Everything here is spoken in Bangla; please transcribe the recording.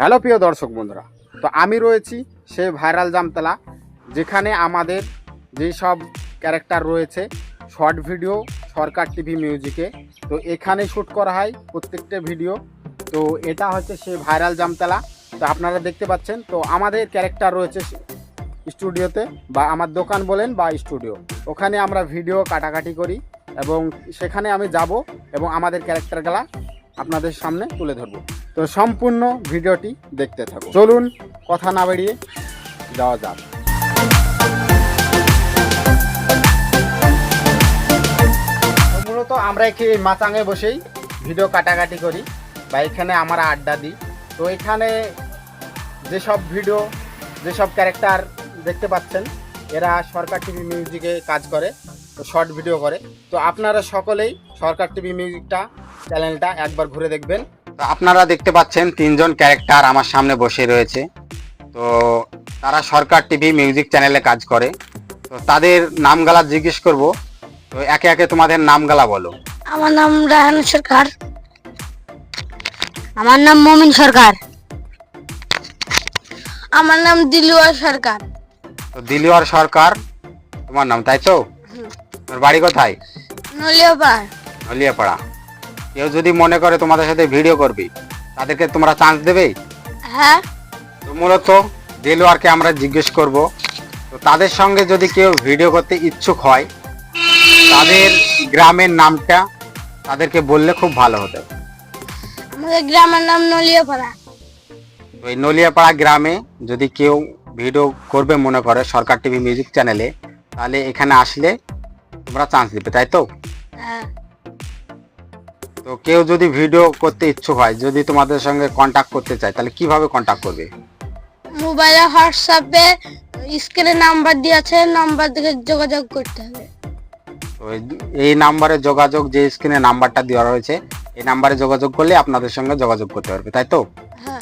হ্যালো প্রিয় দর্শক বন্ধুরা, তো আমি রয়েছি সে ভাইরাল জামতলা, যেখানে আমাদের যেই সব ক্যারেক্টার রয়েছে, শর্ট ভিডিও, সরকার টিভি মিউজিকে, তো এখানে শ্যুট করা হয় প্রত্যেকটা ভিডিও। তো এটা হচ্ছে সে ভাইরাল জামতলা, তো আপনারা দেখতে পাচ্ছেন, তো আমাদের ক্যারেক্টার রয়েছে স্টুডিওতে, বা আমার দোকান বলেন বা স্টুডিও। ওখানে আমরা ভিডিও কাটাকাটি করি, এবং সেখানে আমি যাব, এবং আমাদের ক্যারেক্টারগুলা আপনাদের সামনে তুলে ধরবো। তো সম্পূর্ণ ভিডিওটি দেখতে থাকো। চলুন, কথা না বাড়িয়ে যাওয়া যাক। মূলত আমরা কি মাচাঙে বসেই ভিডিও কাটাকাটি করি, বা এখানে আমরা আড্ডা দিই। তো এখানে যেসব ভিডিও, যেসব ক্যারেক্টার দেখতে পাচ্ছেন, এরা সরকার টিভি মিউজিকে কাজ করে, তো শর্ট ভিডিও করে। তো আপনারা সকলেই সরকার টিভি মিউজিকটা, চ্যানেলটা একবার ঘুরে দেখবেন। তো আপনারা দেখতে পাচ্ছেন তিনজন ক্যারেক্টার আমার সামনে বসে রয়েছে। তো তারা সরকার টিভি মিউজিক চ্যানেলে কাজ করে। তো তাদের নামগালা জিজ্ঞেস করব। তো একে একে তোমাদের নামগালা বলো। আমার নাম রায়ন সরকার। আমার নাম মমিন সরকার। আমার নাম দিলুয়ার সরকার। তো দিলিওয়ার সরকার তোমার নাম তাই তো? তোমার বাড়ি কোথায়? নলিয়াপাড়। হলিয়াপাড়া কেউ যদি মনে করে তোমাদের সাথে ভিডিও করবি তাদেরকে তোমরা চান্স দেবে? হ্যাঁ। তো মূলত দিলওয়ারকে আমরা জিজ্ঞেস করব তো তাদের সঙ্গে যদি কেউ ভিডিও করতে ইচ্ছুক হয় তাদের গ্রামের নামটা তাদেরকে বললে খুব ভালো হতো। আমাদের গ্রামের নাম নলিয়াপাড়া। তো এই নলিয়াপাড়া গ্রামে যদি কেউ ভিডিও করবে মনে করে সরকার টিভি মিউজিক চ্যানেলে তাহলে এখানে আসলে তোমরা চান্স দিবে তাই তো? হ্যাঁ। তো কেউ যদি ভিডিও করতে ইচ্ছুক হয় যদি তোমাদের সঙ্গে কন্ট্যাক্ট করতে চায় তাহলে কীভাবে কন্ট্যাক্ট করবে? মোবাইলে হোয়াটসঅ্যাপে স্ক্রিনে নাম্বার দিয়ে আছে নাম্বার দেখে যোগাযোগ করতে হবে। তো এই নাম্বারে যোগাযোগ যে স্ক্রিনে নাম্বারটা দেওয়া রয়েছে এই নাম্বারে যোগাযোগ করলে আপনাদের সঙ্গে যোগাযোগ করতে পারবে তাই তো? হ্যাঁ।